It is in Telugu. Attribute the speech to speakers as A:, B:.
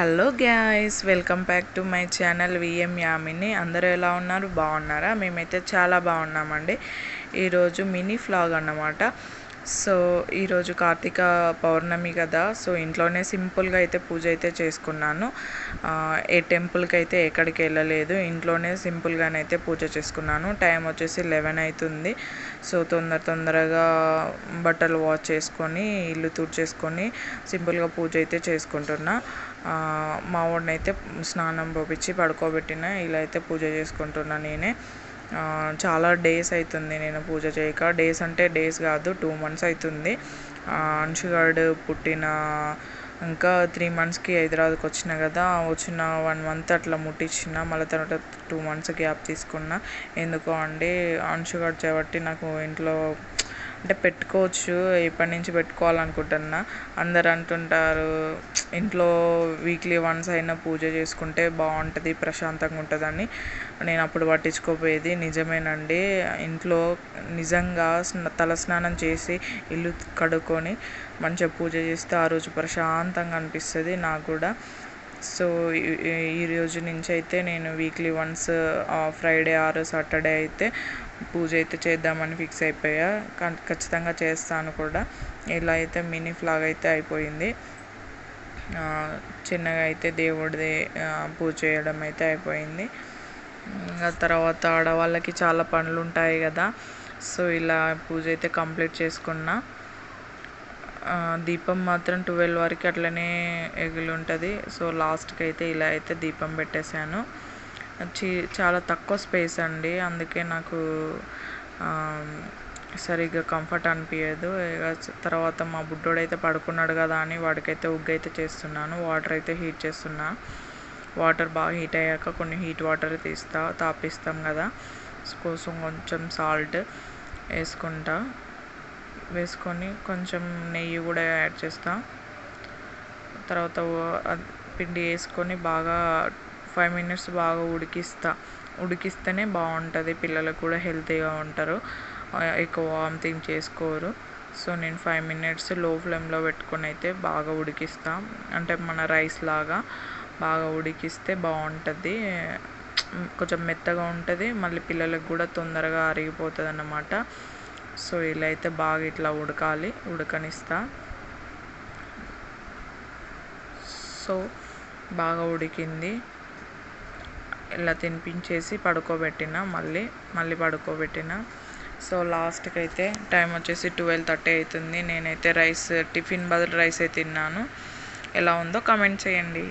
A: Hello guys welcome back to my channel VM Yamini అందరూ ఎలా ఉన్నారు? బాగున్నారా? మేమైతే చాలా బాగున్నామండి. ఈరోజు మినీ ఫ్లాగ్ అన్నమాట. సో ఈరోజు కార్తీక పౌర్ణమి కదా సో ఇంట్లోనే సింపుల్గా అయితే పూజ అయితే చేసుకున్నాను. ఏ టెంపుల్కి అయితే ఎక్కడికి వెళ్ళలేదు ఇంట్లోనే సింపుల్గానైతే పూజ చేసుకున్నాను. టైం వచ్చేసి లెవెన్ అవుతుంది సో తొందర తొందరగా బట్టలు వాష్ చేసుకొని ఇల్లు తుడిచేసుకొని సింపుల్గా పూజ అయితే చేసుకుంటున్నా. మా వాడిని అయితే స్నానం పోపించి పడుకోబెట్టిన ఇలా అయితే పూజ చేసుకుంటున్నా నేనే. చాలా డేస్ అవుతుంది నేను పూజ చేయక. డేస్ అంటే డేస్ కాదు టూ మంత్స్ అవుతుంది ఆ, అంశుగాడు పుట్టిన ఇంకా త్రీ మంత్స్కి హైదరాబాద్కి వచ్చిన కదా వచ్చిన వన్ మంత్ అట్లా ముట్టించిన మళ్ళీ తర్వాత టూ మంత్స్ గ్యాప్ తీసుకున్నా. ఎందుకో అండి అంశుగాడు చేపట్టి నాకు ఇంట్లో అంటే పెట్టుకోవచ్చు ఎప్పటి నుంచి పెట్టుకోవాలనుకుంటున్నా. అందరు అంటుంటారు ఇంట్లో వీక్లీ వన్స్ అయినా పూజ చేసుకుంటే బాగుంటుంది ప్రశాంతంగా ఉంటుందని నేను అప్పుడు పట్టించుకోపోయేది. నిజమేనండి ఇంట్లో నిజంగా తలస్నానం చేసి ఇల్లు కడుక్కొని మంచిగా పూజ చేస్తే ఆ రోజు ప్రశాంతంగా అనిపిస్తుంది నాకు కూడా. సో ఈ- రోజు నుంచి అయితే నేను weekly once Friday or Saturday అయితే పూజ అయితే చేద్దామని ఫిక్స్ అయిపోయా. కానీ ఖచ్చితంగా చేస్తాను కూడా. ఇలా అయితే మినీ ఫ్లాగ్ అయితే అయిపోయింది. చిన్నగా అయితే దేవుడిది పూజ చేయడం అయితే అయిపోయింది. ఇంకా తర్వాత ఆడవాళ్ళకి చాలా పనులు ఉంటాయి కదా. సో ఇలా పూజ అయితే కంప్లీట్ చేసుకున్నా. దీపం మాత్రం ట్వెల్వ్ వరకు అట్లనే ఎగిలి ఉంటుంది సో లాస్ట్కి అయితే ఇలా అయితే దీపం పెట్టేశాను. చాలా తక్కువ స్పేస్ అండి. అందుకే నాకు సరిగ్గా కంఫర్ట్ అనిపించదు తర్వాత మా బుడ్డోడు అయితే పడుకున్నాడు కదా అని వాడికైతే ఉగ్గు అయితే చేస్తున్నాను. వాటర్ అయితే హీట్ చేస్తున్నా. వాటర్ బాగా హీట్ అయ్యాక కొన్ని హీట్ వాటర్ తీస్తా తాపిస్తాం కదా. కోసం కొంచెం సాల్ట్ వేసుకుంటా. వేసుకొని కొంచెం నెయ్యి కూడా యాడ్ చేస్తా. తర్వాత పిండి వేసుకొని బాగా ఫైవ్ మినిట్స్ బాగా ఉడికిస్తా. ఉడికిస్తేనే బాగుంటుంది. పిల్లలకు కూడా హెల్తీగా ఉంటారు. ఎక్కువ వామిటింగ్ చేసుకోరు. సో నేను ఫైవ్ మినిట్స్లో ఫ్లేమ్లో పెట్టుకొని అయితే బాగా ఉడికిస్తాం. అంటే మన రైస్ లాగా బాగా ఉడికిస్తే బాగుంటుంది. కొంచెం మెత్తగా ఉంటుంది. మళ్ళీ పిల్లలకు కూడా తొందరగా అరిగిపోతుంది అన్నమాట సో ఇలా అయితే బాగా ఇట్లా ఉడకాలి. ఉడకనిస్తా. సో బాగా ఉడికింది. ఇలా తినిపించేసి పడుకోబెట్టిన మళ్ళీ మళ్ళీ పడుకోబెట్టిన. సో లాస్ట్కి అయితే టైం వచ్చేసి ట్వెల్వ్ థర్టీ అవుతుంది. నేనైతే రైస్ టిఫిన్ బదులు రైస్ అయితే తిన్నాను. ఎలా ఉందో కామెంట్ చేయండి.